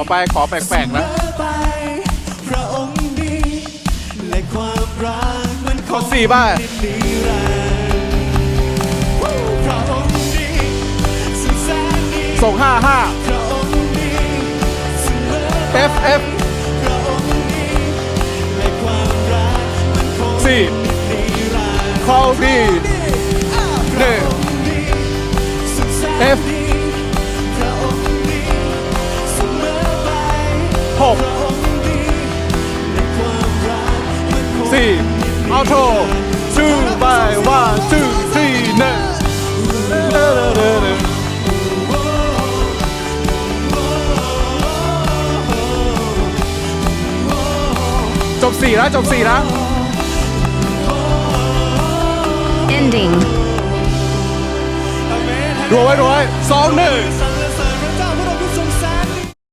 ต่อไปขอแปลกๆนะไปพระองค์ดีและความรักมันคกดสี่บ้างนิรันดร์พระองค์ดีสุดแสนดีส่ง55พระองค์ดีเสมอ F F พระองค์ดีและความรักมันคง4นิรันดร์ call D พระองค์ดีสุดแสน F 6พระองค์ดีและความรักมันคง4 auto 2 by 1 2 3 1จบ4นะจบ4นะ Ending. ดูไว้ดูไว้สองหนึ่งส